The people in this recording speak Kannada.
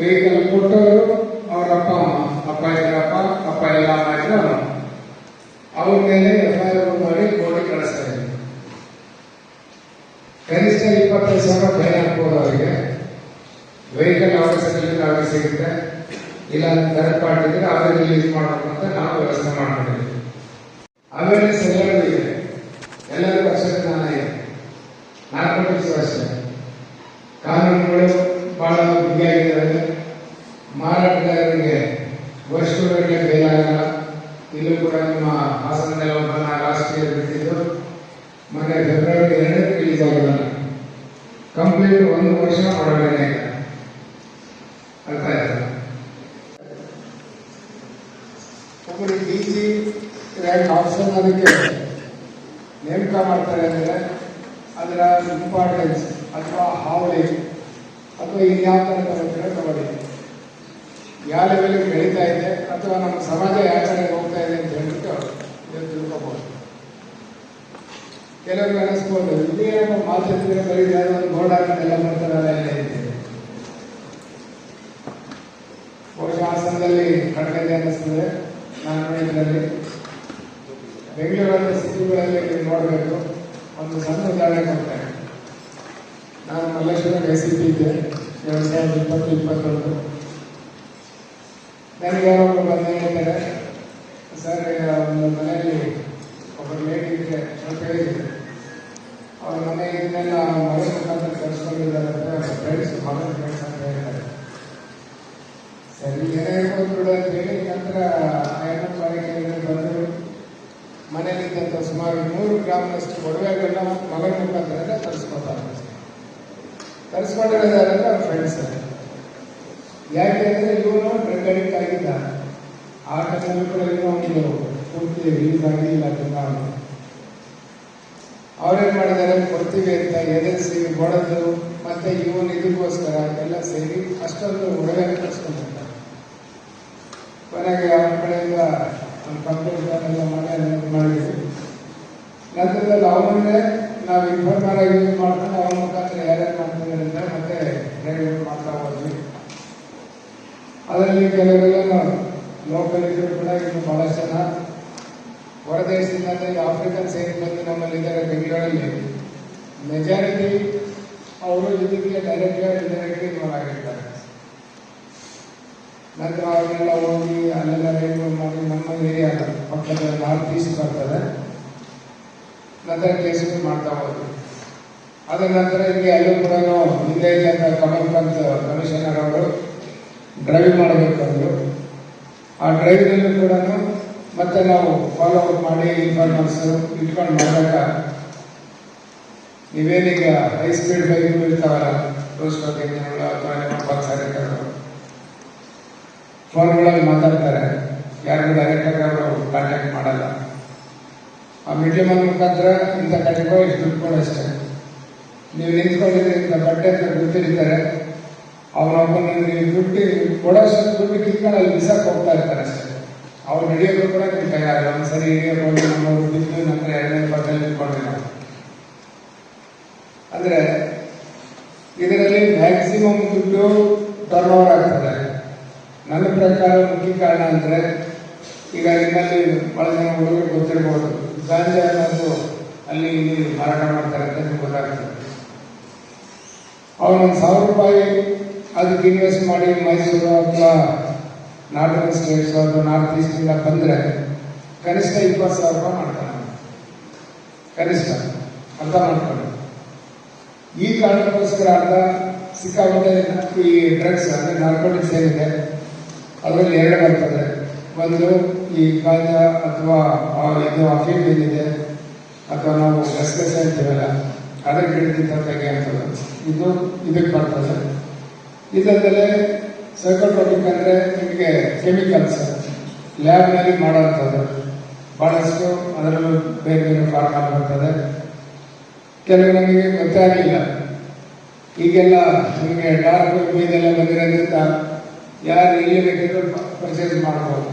ವೆಹಿಕಲ್ ಕೊಟ್ಟವರು ಅವ್ರ ಅಪ್ಪ ಅಪ್ಪ ಇದ್ರಪ್ಪ, ಅಪ್ಪ ಎಲ್ಲ ಅಮ್ಮ ಅವನು ಅವ್ರ ಮೇಲೆ ಎಫ್ ಮಾಡಿ ಕಳಿಸ್ತಾ ಕನಿಷ್ಠ ಇಪ್ಪತ್ತೈದು ಸಾವಿರ ಫೈನ್ ಹಾಕ್ಬೋದು ಅವರಿಗೆ. ವೆಹಿಕಲ್ ಅವ್ರಿಗೆ ಸಿಗುತ್ತೆ. ಇಲ್ಲ ಥರ್ಡ್ ಪಾರ್ಟಿ ಇದ್ರೆ ಅವರೇ ರಿಲೀಸ್ ಮಾಡಬೇಕು ಅಂತ ನಾವು ವ್ಯವಸ್ಥೆ ಮಾಡ್ಕೊಂಡಿದ್ದೀವಿ. ಅವೇರ್ನೆಸ್ ಎಲ್ಲರಿಗೂ ಇದೆ. ಎಲ್ಲರಿಗೂ ಅಕ್ಷರ ಜ್ಞಾನ ನಾರ್ಕೋಟಿಕ್ಸ್ ಅಷ್ಟೇ ಕಂಪ್ಲೀಟ್ ಮಾಡಬೇಕೇ ಇದೆ ಅರ್ಥ ಆಯ್ತಾ? ಒಬ್ಬರು ಡಿ ಜಿ ರ್ಯಾಂಕ್ ಆಫೀಸರ್ ಅದಕ್ಕೆ ನೇಮಕ ಮಾಡ್ತಾರೆ ಅಂದರೆ ಅದರ ಇಂಪಾರ್ಟೆನ್ಸ್ ಅಥವಾ ಹಾವಳಿ ಅಥವಾ ಇನ್ಯಾವ ಥರ ತಗೊಳ್ಳಿ. ಯಾವ ಲೆವೆಲ್ಗೆ ಬೆಳೀತಾ ಇದೆ ಅಥವಾ ನಮ್ಮ ಸಮಾಜ ಯಾವ ಕಡೆ ಹೋಗ್ತಾ ಇದೆ ಅಂತ ಹೇಳ್ಬಿಟ್ಟು ನೀವು ತಿಳ್ಕೊಬೋದು ಕೆಲವ್ರಿಗೆ ಅನಿಸ್ಬೋದು. ಇದೇನೋ ಮಾತಾಡಿದ್ರೆ ಬರೀ ಯಾರೋ ಒಂದು ಬೋರ್ಡ್ ಹಾಕಿದ್ದೆಲ್ಲ ಇದೆ ಬಹುಶಃ ಹಾಸನದಲ್ಲಿ ಕಡಿಮೆ ಇದೆ ಅನ್ನಿಸ್ತದೆ ನಾನು ನೋಡಿದ್ರಲ್ಲಿ ಬೆಂಗಳೂರಲ್ಲಿ ಸಿಟಿಗಳಲ್ಲಿ ನೀವು ನೋಡಬೇಕು. ಒಂದು ಸಣ್ಣ ಉದಾಹರಣೆ ಕೊಡ್ತೇನೆ. ನಾನು ಮಲ್ಲೇಶ್ವರ ಎಸ್ ಸಿ ಇದ್ದೆ ಎರಡು ಸಾವಿರದ ಇಪ್ಪತ್ತು, ಇಪ್ಪತ್ತೊಂದು. ನನಗೆ ಯಾವಾಗ ಬಂದ ಹೇಳ್ತಾರೆ, ಸರ್ ಒಂದು ಮನೆಯಲ್ಲಿ ಒಬ್ಬ ಲೇಡಿ ಇದ್ದರೆ ಸ್ವಲ್ಪ ಹೇಳಿದ್ರು. ಅವ್ರ ಮನೆ ಇದನ್ನೆಲ್ಲ ಮನೆ ಮುಖಾಂತರ ಅಂತ ಫ್ರೆಂಡ್ಸ್ ಮಗನ ಫ್ರೆಂಡ್ಸ್ ಅಂತ ಹೇಳ್ತಾರೆ. ಸರಿ ಏನೇ ಬಿಡು ಅಂತ ಹೇಳಿ ನಂತರ ಬಂದರು ಮನೆಯಲ್ಲಿದ್ದಂಥ ಸುಮಾರು ನೂರು ಗ್ರಾಮದಷ್ಟು ಒಡವೆಗಳನ್ನ ಮಗನ ಮುಖಾಂತರ ತರಿಸ್ಕೊತಾರೆ ತರಿಸ್ಕೊಂಡಿರೋದಾದ್ರೆ ಅವ್ರ ಫ್ರೆಂಡ್ಸ್ ಯಾಕೆ ಅಂದರೆ ಇವನು ಡ್ರಗ್ ಅಡಿಕ್ಟ್ ಆಗಿದ್ದ ಆ ಟೈಮಲ್ಲಿ ಕೂಡ ಇನ್ನೂ ಒಂದು ಪೂರ್ತಿ ರಿಲೀಸ್ ಆಗಿಲ್ಲ ತುಂಬ ಅವನು ಅವ್ರೇನ್ ಮಾಡಿದ್ದಾರೆ ಕೊಡ್ತೀವಿ ಅಂತ ಎದುರಿಸಿ ಹೊಡೆದು ಮತ್ತೆ ಇವನು ಇದಕ್ಕೋಸ್ಕರ ಎಲ್ಲ ಸೇರಿ ಅಷ್ಟೊಂದು ಒಡವೆ ತರಿಸ್ಕೊಂಡಿರ್ತಾರೆ ಕೊನೆಗೆ ಅವನ ಕಡೆಯಿಂದ ಒಂದು ಕಂಪ್ಲೇಂಟ್ ಎಲ್ಲ ಮಾಡಿ. ಅದನ್ನ ಮಾಡಿದ್ವಿ ನಂತರದಲ್ಲಿ ಅವನನ್ನೇ ನಾವು ಇನ್ಫಾರ್ಮರ್ ಆಗಿ ಯೂಸ್ ಮಾಡ್ಕೊಂಡು ಅವನ ಮುಖಾಂತರ ಯಾರ್ಯಾರು ಮಾಡ್ತಿದ್ದಾರೆ ಅಂತ ಮತ್ತೆ ಡ್ರೈವರ್ ಮಾಡ್ತಾ ಹೋದ್ವಿ. ಅದರಲ್ಲಿ ಕೆಲವರೆಲ್ಲ ಲೋಕಲ್ ಇದ್ರು ಕೂಡ ಇನ್ನು ಬಹಳಷ್ಟು ಜನ ಹೊರದೇಶದಿಂದ ಆಫ್ರಿಕನ್ ಸೇರಿ ಬಂದು ನಮ್ಮಲ್ಲಿ ಇದ್ದಾರೆ ಬೆಂಗಳೂರಲ್ಲಿ ಮೆಜಾರಿಟಿ ಅವರು ಇದಕ್ಕೆ ಡೈರೆಕ್ಟ್ಲಿ ಇಂಡೈರೆಕ್ಟ್ಲಿ ಇನ್ವಾಲ್ವ್ ನಂತರ ಅವರೆಲ್ಲ ಹೋಗಿ ಅಲ್ಲೆಲ್ಲ ರೈಲ್ವೆ ಮಾಡಿ ನಮ್ಮ ಏರಿಯಾ ಪಕ್ಕದ ನಾರ್ತ್ ಈಸ್ಟ್ ಬರ್ತದೆ. ನಂತರ ಕೇಸುಗಳು ಮಾಡ್ತಾ ಹೋದ್ರು. ಅದರ ನಂತರ ಇಲ್ಲಿ ಅಲ್ಲೂ ಕೂಡ ಹಿಂದೆ ಇದ್ದಂಥ ಕಮಲ್ ಪಂತ್ ಕಮಿಷನರ್ ಅವರು ಡ್ರೈವ್ ಮಾಡಬೇಕು ಆ ಡ್ರೈವ್ನಲ್ಲೂ ಕೂಡ ಮತ್ತೆ ನಾವು ಫಾಲೋ ಅಪ್ ಮಾಡಿ ಇನ್ಫಾರ್ಮರ್ಸ್ ಇಟ್ಕೊಂಡು ಮಾಡಿದಾಗ ನೀವೇನೀಗ ಹೈ ಸ್ಪೀಡ್ ಬೈಕ್ಗಳು ಇರ್ತಾವಲ್ಲ ಟೂಸ್ ಇಂಜಿನ್ಗಳು ಅಥವಾ ನಿಮ್ಮ ಪಲ್ಸರ್ ಫೋನ್ಗಳಲ್ಲಿ ಮಾತಾಡ್ತಾರೆ. ಯಾರಿಗೂ ಡೈರೆಕ್ಟಾಗಿ ಅವರು ಕಾಂಟ್ಯಾಕ್ಟ್ ಮಾಡಲ್ಲ. ಆ ಮೀಡಿಯಮ್ ಮುಖಾಂತರ ಇಂಥ ಕಟ್ಟಿಕೋ ಇಷ್ಟು ದುಡ್ಡು ಕೊಡು ಅಷ್ಟೇ. ನೀವು ನಿಂತ್ಕೊಂಡಿದ್ರೆ ಇಂಥ ಬಟ್ಟೆ ಅಂತ ಗೊತ್ತಿರ್ತಾರೆ ಅವನೊಬ್ಬನ ನೀವು ದುಡ್ಡು ಕೊಡೋಷ್ಟು ದುಡ್ಡು ಕಿತ್ಕೊಂಡು ಅಲ್ಲಿ ಬಿಸಾಕ್ ಹೋಗ್ತಾ ಇರ್ತಾರೆ ಅಷ್ಟೇ. ಅವ್ರು ಹಿಡಿಯೋದು ಕೂಡ ನೀವು ತಯಾರಿಲ್ಲ ಒಂದ್ಸರಿ ಹಿಡಿಯೋಕೆ ನಮ್ಮ ನಮ್ಮವರು ಬಿದ್ದು ನಂತರ ಎರಡನೇ ಪಕ್ಕದಲ್ಲಿ ನಿಂತ್ಕೊಂಡಿಲ್ಲ ಅಂದ್ರೆ ಇದರಲ್ಲಿ ಮ್ಯಾಕ್ಸಿಮಮ್ ದುಡ್ಡು ಟರ್ನ್ ಓವರ್ ಆಗ್ತದೆ ನನ್ನ ಪ್ರಕಾರ ಮುಖ್ಯ ಕಾರಣ ಅಂದ್ರೆ ಈಗ ನಿಮ್ಮಲ್ಲಿ ಬಹಳ ಜನ ಹುಡುಗರು ಗೊತ್ತಿರ್ಬೋದು. ಗಾಂಜಾ ಅಲ್ಲಿ ಇಲ್ಲಿ ಮಾರಾಟ ಮಾಡ್ತಾರೆ ಅಂತ ನಿಮ್ಗೆ ಗೊತ್ತಾಗ್ತದೆ. ಒಂದು ಸಾವಿರ ರೂಪಾಯಿ ಅದಕ್ಕೆ ಇನ್ವೆಸ್ಟ್ ಮಾಡಿ ಮೈಸೂರು ಅಥವಾ ನಾರ್ದರ್ನ್ ಸ್ಟೇಟ್ಸ್ ಅವರು ನಾರ್ತ್ ಈಸ್ಟ್ ಇಂದ ಬಂದ್ರೆ ಕನಿಷ್ಠ ಇಪ್ಪತ್ತು ಸಾವಿರ ರೂಪಾಯಿ ಮಾಡ್ತಾನೆ ಕನಿಷ್ಠ ಅರ್ಥ ಮಾಡ್ಕೊಂಡು ಈ ಕಾರಣಕ್ಕೋಸ್ಕರ ಅರ್ಧ ಸಿಕ್ಕಾಪಟ್ಟೆ ಈ ಡ್ರಗ್ಸ್ ಅಂದ್ರೆ ನಾರ್ಕೋಟಿಕ್ಸ್ ಏನಿದೆ, ಅದರಲ್ಲಿ ಎರಡು ಬರ್ತದೆ. ಒಂದು ಈ ಗಾಂಜಾ ಅಥವಾ ಇದು ಅಫೀಮ್ ಏನಿದೆ, ಅಥವಾ ನಾವು ಗಸಗಸೆ ಅಂತೀವಲ್ಲ, ಅದಕ್ಕೆ ಇದು ಇದಕ್ಕೆ ಬರ್ತದೆ ಇದಲ್ಲದೆ ಸೈಕೋಟ್ರೋಪಿಕ್ ಅಂದರೆ ನಿಮಗೆ ಕೆಮಿಕಲ್ಸ್ ಲ್ಯಾಬ್ನಲ್ಲಿ ಮಾಡೋವಂಥದ್ದು ಭಾಳಷ್ಟು ಅದರಲ್ಲೂ ಬೇರೆ ಬೇರೆ ಫಾರ್ಮಲ್ ಬರ್ತದೆ. ಕೆಲವು ನಮಗೆ ಗೊತ್ತೇ ಈಗೆಲ್ಲ ನಿಮಗೆ ಡಾರ್ಕ್ ಬೀದೆಲ್ಲ ಬಂದಿರೋದ್ರಿಂದ ಯಾರು ಎಲ್ಲಿ ಬೇಕಿದ್ರು ಪರ್ಚೇಸ್ ಮಾಡ್ಬೋದು.